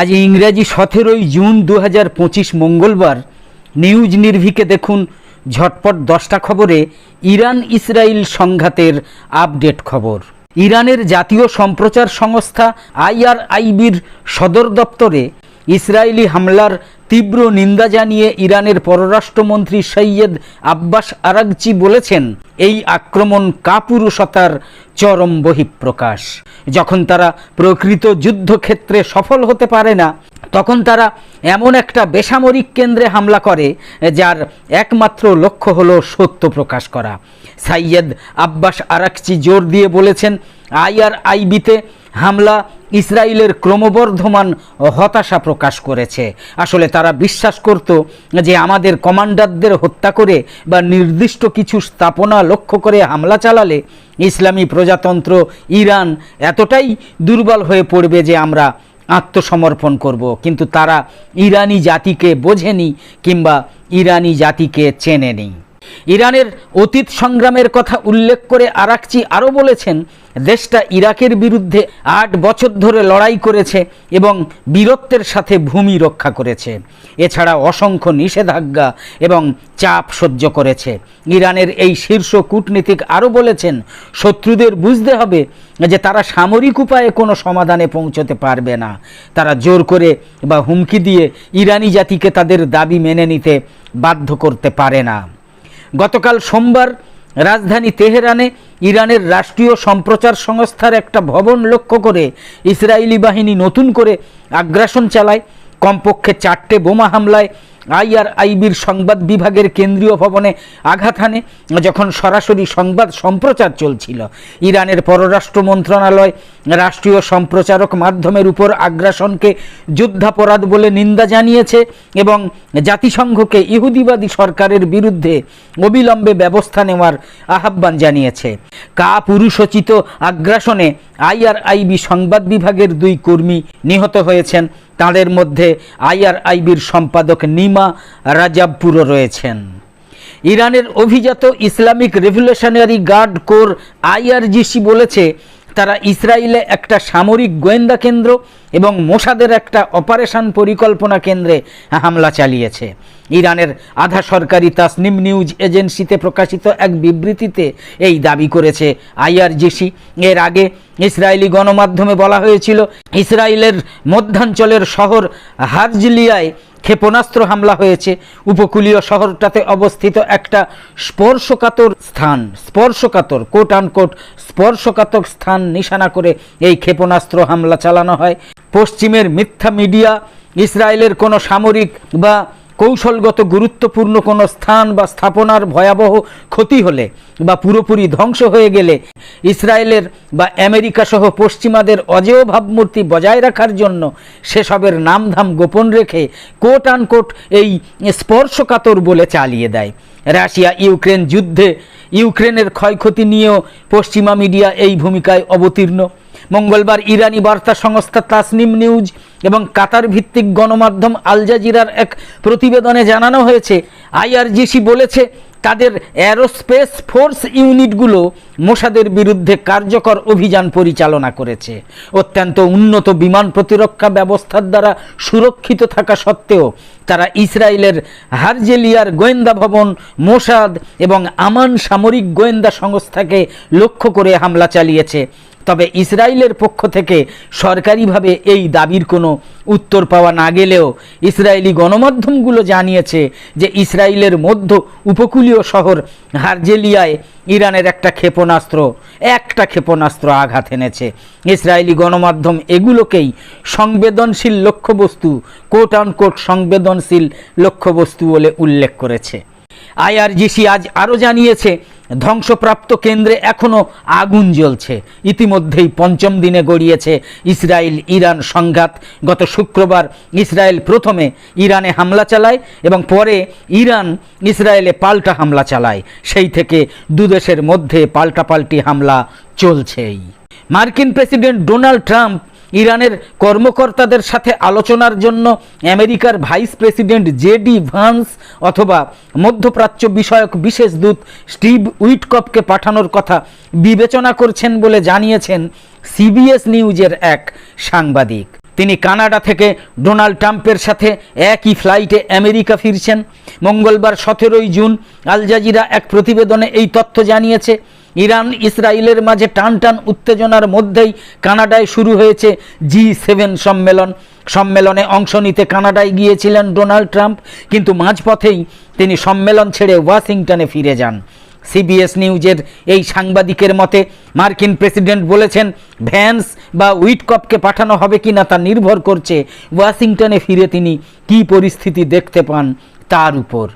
আজ ইংরেজি সতেরোই জুন দু হাজার পঁচিশ মঙ্গলবার নিউজ নির্ভিকে দেখুন ঝটপট দশটা খবরে ইরান ইসরায়েল সংঘাতের আপডেট খবর। ইরানের জাতীয় সম্প্রচার সংস্থা আইআরআইবির সদর দপ্তরে ইসরায়েলি হামলার তীব্র নিন্দা জানিয়ে ইরানের পররাষ্ট্রমন্ত্রী সৈয়দ আব্বাস আরাগচি বলেছেন, এই আক্রমণ কাপুরুষতার চরম বহিঃপ্রকাশ। যখন তারা প্রকৃত যুদ্ধক্ষেত্রে সফল হতে পারে না, তখন তারা এমন একটা বেসামরিক কেন্দ্রে হামলা করে, যার একমাত্র লক্ষ্য হলো সত্য প্রকাশ করা। সাইয়দ আব্বাস আরাকচি জোর দিয়ে বলেছেন, আইআরআইবিতে হামলা ইসরায়েলের ক্রমবর্ধমান হতাশা প্রকাশ করেছে। আসলে তারা বিশ্বাস করত যে আমাদের কমান্ডারদের হত্যা করে বা নির্দিষ্ট কিছু স্থাপনা লক্ষ্য করে হামলা চালালে ইসলামী প্রজাতন্ত্র ইরান এতটাই দুর্বল হয়ে পড়বে যে আমরা আত্মসমর্পণ করব। কিন্তু তারা ইরানি জাতিকে বোঝেনি কিংবা ইরানি জাতিকে চেনেনি। ইরানের অতীত সংগ্রামের কথা উল্লেখ করে আরাকচি আরও বলেছেন দেশটা ইরাকের বিরুদ্ধে আট বছর ধরে লড়াই করেছে এবং বীরত্বের সাথে ভূমি রক্ষা করেছে। এছাড়া অসংখ্য নিষেধাজ্ঞা এবং চাপ সহ্য করেছে। ইরানের এই শীর্ষ কূটনীতিক আরও বলেছেন, শত্রুদের বুঝতে হবে যে তারা সামরিক উপায়ে কোনো সমাধানে পৌঁছতে পারবে না। তারা জোর করে বা হুমকি দিয়ে ইরানি জাতিকে তাদের দাবি মেনে নিতে বাধ্য করতে পারে না। গতকাল সোমবার রাজধানী তেহরানে ইরানের রাষ্ট্রীয় সম্প্রচার সংস্থার একটা ভবন লক্ষ্য করে ইসরায়েলি বাহিনী নতুন করে আগ্রাসন চালায়। কমপক্ষে চারটে বোমা হামলায় আইআরআইবির সংবাদ বিভাগের কেন্দ্রীয় ভবনে আঘাত হানে যখন সরাসরি সংবাদ সম্প্রচার চলছিল। ইরানের পররাষ্ট্র মন্ত্রণালয় রাষ্ট্রীয় সম্প্রচারক মাধ্যমের উপর আগ্রাসনকে যুদ্ধাপরাধ বলে নিন্দা জানিয়েছে এবং জাতিসংঘকে ইহুদিবাদী সরকারের বিরুদ্ধে অবিলম্বে ব্যবস্থা নেওয়ার আহ্বান জানিয়েছে। কা পুরুষোচিত আগ্রাসনে আইআরআইবি সংবাদ বিভাগের দুই কর্মী নিহত হয়েছেন। তাদের মধ্যে আইআরআইবির সম্পাদক নিমা রাজাবপুরও রয়েছেন। ইরানের অভিজাত Islamic Revolutionary Guard Corps IRGC বলেছে, তারা ইসরায়েলে একটা সামরিক গোয়েন্দা কেন্দ্র এবং মোসাদের একটা অপারেশন পরিকল্পনা কেন্দ্রে হামলা চালিয়েছে। ইরানের আধা সরকারি তাসনিম নিউজ এজেন্সিতে প্রকাশিত এক বিবৃতিতে এই দাবি করেছে আইআরজিসি। এর আগে ইসরায়েলি গণমাধ্যমে বলা হয়েছিল, ইসরায়েলের মধ্যাঞ্চলের শহর হারজিলিয়ায় ক্ষেপণাস্ত্র হামলা হয়েছে। উপকূলীয় শহরটাতে অবস্থিত একটা স্পর্শকাতর স্থান, স্পর্শকাতর কোট আনকোট স্পর্শকাতর স্থান নিশানা করে এই ক্ষেপণাস্ত্র হামলা চালানো হয়। পশ্চিমের মিথ্যা মিডিয়া, ইসরায়েলের কোনো সামরিক বা কৌশলগত গুরুত্বপূর্ণ কোনো স্থান বা স্থাপনার ভয়াবহ ক্ষতি হলে বা পুরোপুরি ধ্বংস হয়ে গেলে ইসরায়েলের বা আমেরিকা সহ পশ্চিমাদের অজেয় ভাবমূর্তি বজায় রাখার জন্য সেসবের নামধাম গোপন রেখে কোট আনকোট এই স্পর্শকাতর বলে চালিয়ে দেয়। রাশিয়া ইউক্রেন যুদ্ধে ইউক্রেনের ক্ষয়ক্ষতি নিয়েও পশ্চিমা মিডিয়া এই ভূমিকায় অবতীর্ণ। মঙ্গলবার ইরানি বার্তা সংস্থা তাসনিম নিউজ এবং কাতার ভিত্তিক গণমাধ্যম আল জাজিরার এক প্রতিবেদনে জানানো হয়েছে, আইআরজিসি বলেছে, তাদের অ্যারোস্পেস ফোর্স ইউনিটগুলো মোসাদের বিরুদ্ধে কার্যকর অভিযান পরিচালনা করেছে। অত্যন্ত উন্নত বিমান প্রতিরক্ষা ব্যবস্থার দ্বারা সুরক্ষিত থাকা সত্ত্বেও তারা ইসরায়েলের হারজেলিয়ার গোয়েন্দা ভবন, মোসাদ এবং আমান সামরিক গোয়েন্দা সংস্থাকে লক্ষ্য করে হামলা চালিয়েছে। তবে ইসরায়েলের পক্ষ থেকে সরকারিভাবে এই দাবির কোনো উত্তর পাওয়া না গেলেও ইসরায়েলি গণমাধ্যমগুলো জানিয়েছে যে ইসরায়েলের মধ্য উপকূলীয় শহর হারজেলিয়ায় ইরানের একটা ক্ষেপণাস্ত্র একটা ক্ষেপণাস্ত্র আঘাত এনেছে। ইসরায়েলি গণমাধ্যম এগুলোকেই সংবেদনশীল লক্ষ্যবস্তু কোট আনকোট সংবেদনশীল লক্ষ্যবস্তু বলে উল্লেখ করেছে। আইআরজিসি আজ আরও জানিয়েছে ধ্বংসপ্রাপ্ত কেন্দ্রে এখনও আগুন জ্বলছে। ইতিমধ্যেই পঞ্চম দিনে গড়িয়েছে ইসরায়েল ইরান সংঘাত। গত শুক্রবার ইসরায়েল প্রথমে ইরানে হামলা চালায় এবং পরে ইরান ইসরায়েলে পাল্টা হামলা চালায়। সেই থেকে দুদেশের মধ্যে পাল্টাপাল্টি হামলা চলছেই। মার্কিন প্রেসিডেন্ট ডোনাল্ড ট্রাম্প ইরানের কর্মকর্তাদের সাথে আলোচনার জন্য আমেরিকার ভাইস প্রেসিডেন্ট জেডি ভান্স অথবা মধ্যপ্রাচ্য বিষয়ক বিশেষ দূত স্টিভ উইটকপকে পাঠানোর কথা বিবেচনা করছেন বলে জানিয়েছেন সিবিএস নিউজের এক সাংবাদিক। তিনি কানাডা থেকে ডোনাল্ড ট্রাম্পের সাথে একই ফ্লাইটে আমেরিকা ফিরছেন। মঙ্গলবার সতেরোই জুন আল জাজিরা এক প্রতিবেদনে এই তথ্য জানিয়েছে। ইরান ইসরায়েলের মাঝে টান টান উত্তেজনার মধ্যেই কানাডায় শুরু হয়েছে জি সেভেন সম্মেলন। সম্মেলনে অংশ নিতে কানাডায় গিয়েছিলেন ডোনাল্ড ট্রাম্প, কিন্তু মাঝপথেই তিনি সম্মেলন ছেড়ে ওয়াশিংটনে ফিরে যান। সিবিএস নিউজের এই সাংবাদিকের মতে, মার্কিন প্রেসিডেন্ট বলেছেন, ভ্যান্স বা উইটকপকে পাঠানো হবে কি না তা নির্ভর করছে ওয়াশিংটনে ফিরে তিনি কি পরিস্থিতি দেখতে পান তার উপর।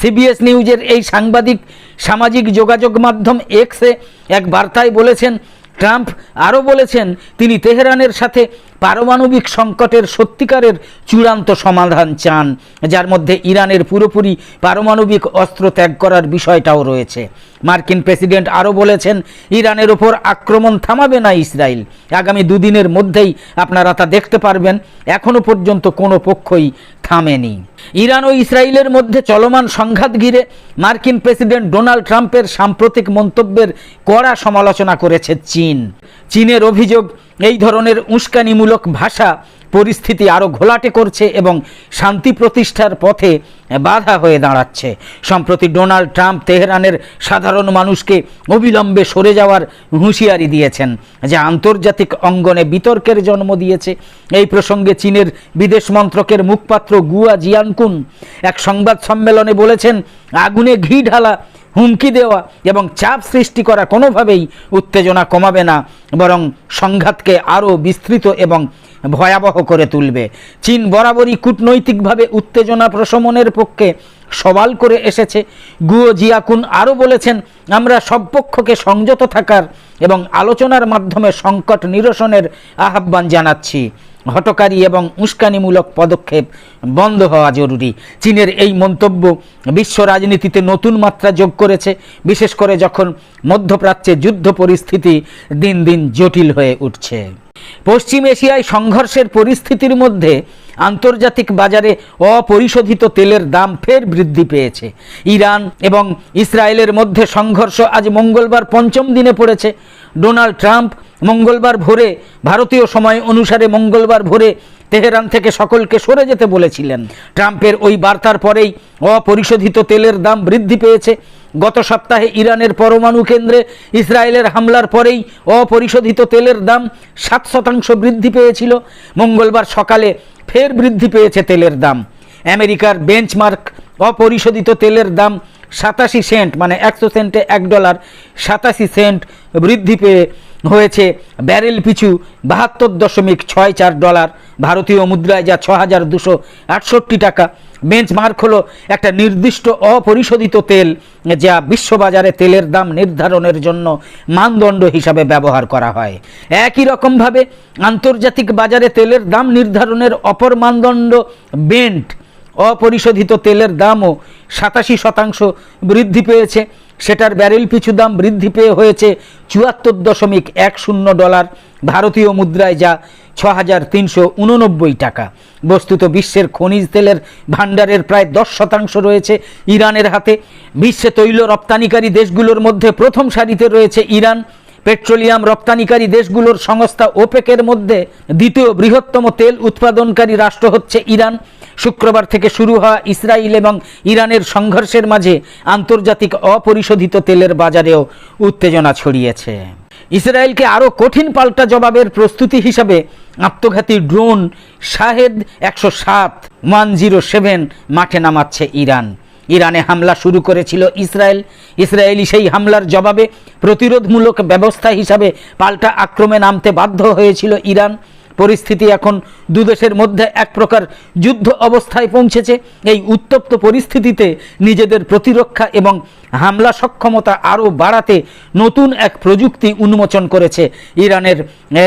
সিবিএস নিউজের এই সাংবাদিক সামাজিক যোগাযোগ মাধ্যম এক্সে এক বার্তায় বলেছেন, ট্রাম্প আরও বলেছেন, তিনি তেহরানের সাথে পারমাণবিক সংকটের সত্যিকারের চূড়ান্ত সমাধান চান, যার মধ্যে ইরানের পুরোপুরি পারমাণবিক অস্ত্র ত্যাগ করার বিষয়টাও রয়েছে। মার্কিন প্রেসিডেন্ট আরও বলেছেন, ইরানের ওপর আক্রমণ থামাবে না ইসরায়েল। আগামী দুদিনের মধ্যেই আপনারা তা দেখতে পারবেন। এখনও পর্যন্ত কোনো পক্ষই থামেনি। ইরান ও ইসরায়েলের মধ্যে চলমান সংঘাত ঘিরে মার্কিন প্রেসিডেন্ট ডোনাল্ড ট্রাম্পের সাম্প্রতিক মন্তব্যের কড়া সমালোচনা করেছে চীন। চীনের অভিযোগ, এই ধরনের উস্কানিমূলক ভাষা পরিস্থিতি আরও ঘোলাটে করছে এবং শান্তি প্রতিষ্ঠার পথে বাধা হয়ে দাঁড়াচ্ছে। সম্প্রতি ডোনাল্ড ট্রাম্প তেহরানের সাধারণ মানুষকে অবিলম্বে সরে যাওয়ার হুঁশিয়ারি দিয়েছেন, যা আন্তর্জাতিক অঙ্গনে বিতর্কের জন্ম দিয়েছে। এই প্রসঙ্গে চীনের বিদেশ মন্ত্রকের মুখপাত্র গুয়া জিয়ানকুন এক সংবাদ সম্মেলনে বলেছেন, আগুনে ঘি ঢালা, হুমকি দেওয়া এবং চাপ সৃষ্টি করা কোনোভাবেই উত্তেজনা কমাবে না, বরং সংঘাতকে আরও বিস্তৃত এবং ভয়াবহ করে তুলবে। চীন বরাবরই কূটনৈতিকভাবে উত্তেজনা প্রশমনের পক্ষে সওয়াল করে এসেছে। গুয়ো জিয়াকুন আরও বলেছেন, আমরা সব পক্ষকে সংযত থাকার এবং আলোচনার মাধ্যমে সংকট নিরসনের আহ্বান জানাচ্ছি। হটকারী এবং উস্কানিমূলক পদক্ষেপ বন্ধ হওয়া জরুরি। চীনের এই মন্তব্য বিশ্ব রাজনীতিতে নতুন মাত্রা যোগ করেছে, বিশেষ করে যখন মধ্যপ্রাচ্যে যুদ্ধ পরিস্থিতি দিন দিন জটিল হয়ে উঠছে। পশ্চিম এশিয়ায় সংঘর্ষের পরিস্থিতির মধ্যে আন্তর্জাতিক বাজারে অপরিশোধিত তেলের দাম ফের বৃদ্ধি পেয়েছে। ইরান এবং ইসরায়েলের মধ্যে সংঘর্ষ আজ মঙ্গলবার পঞ্চম দিনে পড়েছে। ডোনাল্ড ট্রাম্প মঙ্গলবার ভোরে, ভারতীয় সময় অনুসারে মঙ্গলবার ভোরে তেহরান থেকে সকলকে সরে যেতে বলেছিলেন। ট্রাম্পের ওই বার্তার পরেই অপরিশোধিত তেলের দাম বৃদ্ধি পেয়েছে। গত সপ্তাহে ইরানের পরমাণু কেন্দ্রে ইসরায়েলের হামলার পরেই অপরিশোধিত তেলের দাম সাত শতাংশ বৃদ্ধি পেয়েছিল। মঙ্গলবার সকালে ফের বৃদ্ধি পেয়েছে তেলের দাম। আমেরিকার বেঞ্চমার্ক অপরিশোধিত তেলের দাম সাতাশি সেন্ট মানে একশো সেন্টে এক ডলার সাতাশি সেন্ট বৃদ্ধি পেয়ে হয়েছে ব্যারেল পিছু বাহাত্তর দশমিক ছয় চার ডলার। ভারতীয় মুদ্রায় যা ছ হাজার দুশো আটষট্টি টাকা। বেঞ্চমার্ক হলো একটা নির্দিষ্ট অপরিশোধিত তেল যা বিশ্ববাজারে তেলের দাম নির্ধারণের জন্য মানদণ্ড হিসাবে ব্যবহার করা হয়। একই রকমভাবে আন্তর্জাতিক বাজারে তেলের দাম নির্ধারণের অপর মানদণ্ড বেন্ট অপরিশোধিত তেলের দামও সাতাশি শতাংশ বৃদ্ধি পেয়েছে। সেটার ব্যারেল পিছু দাম বৃদ্ধি পেয়ে হয়েছে চুয়াত্তর দশমিক এক শূন্য ডলার ভারতীয় মুদ্রায় যা ছ হাজার তিনশো উননব্বই টাকা। বস্তুত বিশ্বের খনিজ তেলের ভাণ্ডারের প্রায় দশ শতাংশ রয়েছে ইরানের হাতে। বিশ্বে তৈল রপ্তানিকারী দেশগুলোর মধ্যে প্রথম সারিতে রয়েছে ইরান। পেট্রোলিয়াম রপ্তানিকারী দেশগুলোর সংস্থা ওপেকের মধ্যে দ্বিতীয় বৃহত্তম তেল উৎপাদনকারী রাষ্ট্র হচ্ছে ইরান। শুক্রবার থেকে শুরু হওয়া ইসরায়েল এবং ইরানের সংঘর্ষের মাঝে আন্তর্জাতিক অপরিশোধিত তেলের বাজারেও উত্তেজনা ছড়িয়েছে। ইসরায়েলকে আরও কঠিন পাল্টা জবাবের প্রস্তুতি হিসাবে আত্মঘাতী ড্রোন শাহেদ একশো সাত, ওয়ান জিরো সেভেন মাঠে নামাচ্ছে ইরান। ইরানে হামলা শুরু করেছিল ইসরায়েল। ইসরায়েলি সেই হামলার জবাবে প্রতিরোধমূলক ব্যবস্থা হিসাবে পাল্টা আক্রমে নামতে বাধ্য হয়েছিল ইরান। পরিস্থিতি এখন দুদেশের মধ্যে এক প্রকার যুদ্ধ অবস্থায় পৌঁছেছে। এই উত্তপ্ত পরিস্থিতিতে নিজেদের প্রতিরক্ষা এবং হামলা সক্ষমতা আরও বাড়াতে নতুন এক প্রযুক্তি উন্মোচন করেছে ইরানের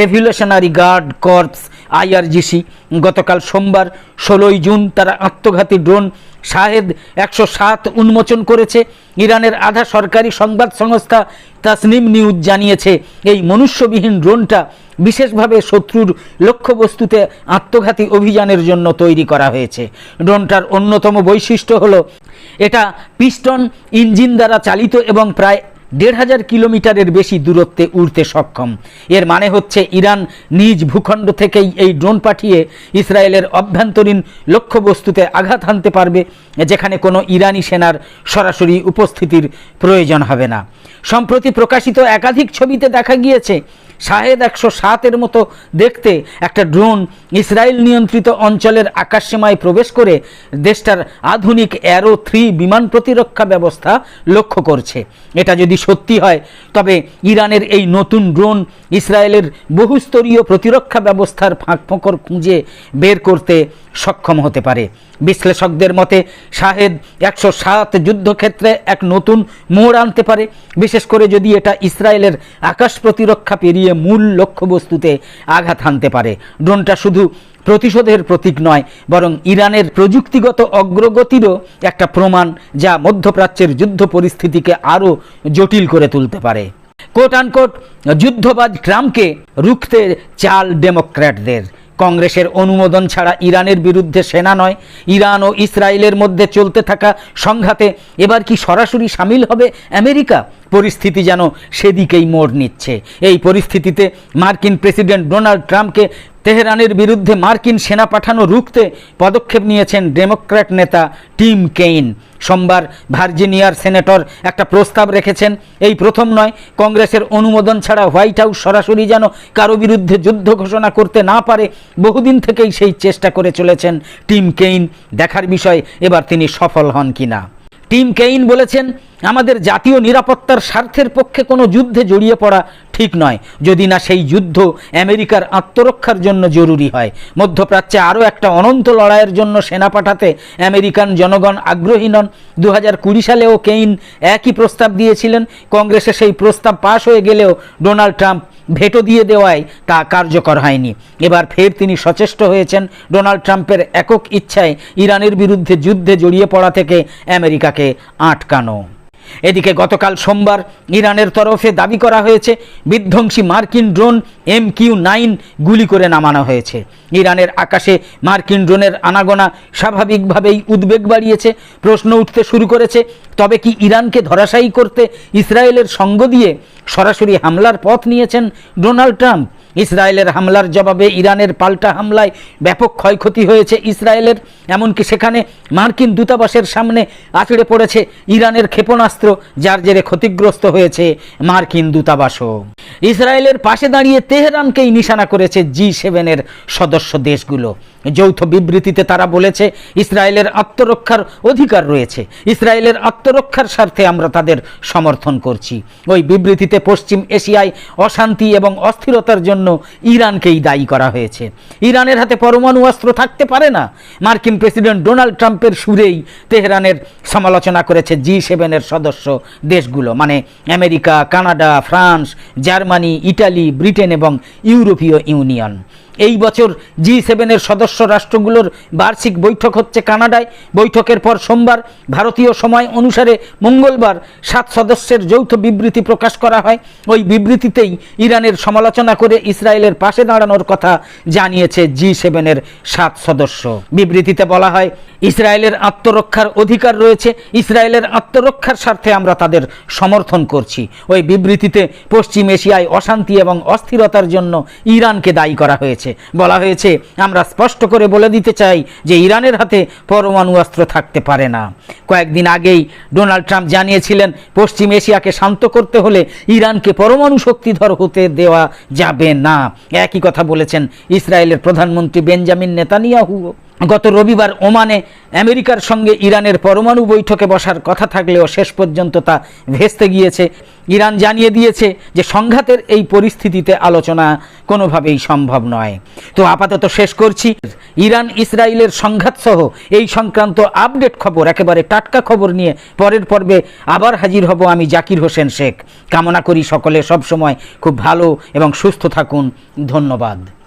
রেভলিউশনারি গার্ড কর্পস আইআরজিসি। গতকাল সোমবার ষোলোই জুন তারা আত্মঘাতী ড্রোন শাহেদ একশো সাত উন্মোচন করেছে। ইরানের আধা সরকারি সংবাদ সংস্থা তাসনিম নিউজ জানিয়েছে, এই মনুষ্যবিহীন ড্রোনটা বিশেষভাবে শত্রুর লক্ষ্যবস্তুতে আত্মঘাতী অভিযানের জন্য তৈরি করা হয়েছে। ড্রোনটার অন্যতম বৈশিষ্ট্য হলো, এটা পিস্টন ইঞ্জিন দ্বারা চালিত এবং প্রায় দেড় হাজার কিলোমিটারের বেশি দূরত্বে উড়তে সক্ষম। এর মানে হচ্ছে, ইরান নিজ ভূখণ্ড থেকেই এই ড্রোন পাঠিয়ে ইসরায়েলের অভ্যন্তরীণ লক্ষ্যবস্তুতে আঘাত হানতে পারবে, যেখানে কোনো ইরানি সেনার সরাসরি উপস্থিতির প্রয়োজন হবে না। সম্প্রতি প্রকাশিত একাধিক ছবিতে দেখা গিয়েছে শাহেদ একশো সাতের মতো দেখতে একটা ড্রোন ইসরায়েল নিয়ন্ত্রিত অঞ্চলের আকাশসীমায় প্রবেশ করে দেশটার আধুনিক অ্যারো থ্রি বিমান প্রতিরক্ষা ব্যবস্থা লক্ষ্য করছে। এটা যদি সত্যি হয়, তবে ইরানের এই নতুন ড্রোন ইসরায়েলের বহুস্তরীয় প্রতিরক্ষা ব্যবস্থার ফাঁকফোঁকর খুঁজে বের করতে সক্ষম হতে পারে। বিশ্লেষকদের মতে, শাহেদ একশো সাত যুদ্ধক্ষেত্রে এক নতুন মোড় আনতে পারে। বিশেষ করে যদি এটা ইসরায়েলের আকাশ প্রতিরক্ষা পেরিয়ে মূল লক্ষ্যবস্তুতে আঘাত হানতে পারে। ড্রোনটা শুধু প্রতিশোধের প্রতীক নয়, বরং ইরানের প্রযুক্তিগত অগ্রগতিরও একটা প্রমাণ যা মধ্যপ্রাচ্যের যুদ্ধ পরিস্থিতিকে আরও জটিল করে তুলতে পারে। কোট আনকোট যুদ্ধবাজ ট্রাম্পকে রুখতে চাল ডেমোক্র্যাটদের। কংগ্রেসের অনুমোদন ছাড়া ইরানের বিরুদ্ধে সেনা নয়, ইরান ও ইসরায়েলের মধ্যে চলতে থাকা সংঘাতে এবার কি সরাসরি সামিল হবে আমেরিকা? পরিস্থিতি যেন সেদিকেই মোড় নিচ্ছে। এই পরিস্থিতিতে মার্কিন প্রেসিডেন্ট ডোনাল্ড ট্রাম্পকে তেহরানের বিরুদ্ধে মার্কিন সেনা পাঠানো রুখতে পদক্ষেপ নিয়েছেন ডেমোক্র্যাট নেতা টিম কেইন। সোমবার ভার্জিনিয়ার সেনেটর একটা প্রস্তাব রেখেছেন। এই প্রথম নয়, কংগ্রেসের অনুমোদন ছাড়া হোয়াইট হাউস সরাসরি যেন কারও বিরুদ্ধে যুদ্ধ ঘোষণা করতে না পারে, বহুদিন থেকেই সেই চেষ্টা করে চলেছেন টিম কেইন। দেখার বিষয় এবার তিনি সফল হন কিনা। টিম কেইন বলেছেন আমাদের জাতীয় নিরাপত্তার স্বার্থের পক্ষে কোনো যুদ্ধে জড়িয়ে পড়া ঠিক নয়। যদি না সেই যুদ্ধ আমেরিকার আত্মরক্ষার জন্য জরুরি হয়। মধ্যপ্রাচ্যে আরও একটা অনন্ত লড়াইয়ের জন্য সেনা পাঠাতে আমেরিকান জনগণ আগ্রহী নন। দু সালেও কেইন একই প্রস্তাব দিয়েছিলেন। কংগ্রেসে সেই প্রস্তাব পাশ হয়ে গেলেও ডোনাল্ড ট্রাম্প ভেটো দিয়ে দেওয়ায় তা কার্যকর হয়নি। এবার ফের তিনি সচেষ্ট হয়েছেন ডোনাল্ড ট্রাম্পের একক ইচ্ছায় ইরানের বিরুদ্ধে যুদ্ধে জড়িয়ে পড়া থেকে আমেরিকাকে আটকানো। এদিকে গতকাল সোমবার ইরানের তরফে দাবি করা হয়েছে, বিধ্বংসী মার্কিন ড্রোন এম কিউ নাইন গুলি করে নামানো হয়েছে। ইরানের আকাশে মার্কিন ড্রোনের আনাগোনা স্বাভাবিকভাবেই উদ্বেগ বাড়িয়েছে, প্রশ্ন উঠতে শুরু করেছে, তবে কি ইরানকে ধরাশায়ী করতে ইসরায়েলের সঙ্গ দিয়ে সরাসরি হামলার পথ নিয়েছেন ডোনাল্ড ট্রাম্প? ইসরায়েলের হামলার জবাবে ইরানের পাল্টা হামলায় ব্যাপক ক্ষয়ক্ষতি হয়েছে ইসরায়েলের। এমনকি সেখানে মার্কিন দূতাবাসের সামনে আছড়ে পড়েছে ইরানের ক্ষেপণাস্ত্র, যার জেরে ক্ষতিগ্রস্ত হয়েছে মার্কিন দূতাবাসও। ইসরায়েলের পাশে দাঁড়িয়ে তেহরানকেই নিশানা করেছে জি সেভেনের সদস্য দেশগুলো। যৌথ বিবৃতিতে তারা বলেছে, ইসরায়েলের আত্মরক্ষার অধিকার রয়েছে। ইসরায়েলের আত্মরক্ষার স্বার্থে আমরা তাদের সমর্থন করছি। ওই বিবৃতিতে পশ্চিম এশিয়ায় অশান্তি এবং অস্থিরতার জন্য ইরানকেই দায়ী করা হয়েছে। ইরানের হাতে পরমাণু অস্ত্র থাকতে পারে না। মার্কিন প্রেসিডেন্ট ডোনাল্ড ট্রাম্পের সুরেই তেহরানের সমালোচনা করেছে জি সেভেনের সদস্য দেশগুলো মানে America, Canada, France, Germany, Italy, Britain এবং ইউরোপীয় ইউনিয়ন। এই বছর জি সেভেনের সদস্য রাষ্ট্রগুলোর বার্ষিক বৈঠক হচ্ছে কানাডায়। বৈঠকের পর সোমবার ভারতীয় সময় অনুসারে মঙ্গলবার সাত সদস্যের যৌথ বিবৃতি প্রকাশ করা হয়। ওই বিবৃতিতেই ইরানের সমালোচনা করে ইসরায়েলের পাশে দাঁড়ানোর কথা জানিয়েছে জি সেভেনের সাত সদস্য। বিবৃতিতে বলা হয়, ইসরায়েলের আত্মরক্ষার অধিকার রয়েছে। ইসরায়েলের আত্মরক্ষার স্বার্থে আমরা তাদের সমর্থন করছি। ওই বিবৃতিতে পশ্চিম এশিয়ায় অশান্তি এবং অস্থিরতার জন্য ইরানকে দায়ী করা হয়েছে। বলা হয়েছে, আমরা স্পষ্ট করে বলে দিতে চাই যে ইরানের হাতে পরমাণু অস্ত্র থাকতে পারে না। কয়েকদিন আগেই ডোনাল্ড ট্রাম্প জানিয়েছিলেন, পশ্চিম এশিয়াকে শান্ত করতে হলে ইরানকে পরমাণু শক্তিধর হতে দেওয়া যাবে না। একই কথা বলেছেন ইসরায়েলের প্রধানমন্ত্রী বেঞ্জামিন নেতানিয়াহু গত রবিবার ওমানে আমেরিকার সঙ্গে ইরানের পরমাণু বৈঠকে বসার কথা থাকলেও শেষ পর্যন্ত তা ভেস্তে গিয়েছে। ইরান জানিয়ে দিয়েছে যে সংঘাতের এই পরিস্থিতিতে আলোচনা কোনোভাবেই সম্ভব নয়। তো আপাতত শেষ করছি। ইরান, ইসরায়েলের সংঘাত সহ এই সংক্রান্ত আপডেট খবর একেবারে টাটকা খবর নিয়ে পরের পর্বে আবার হাজির হব আমি জাকির হোসেন শেখ। কামনা করি সকলে সবসময় খুব ভালো এবং সুস্থ থাকুন। ধন্যবাদ।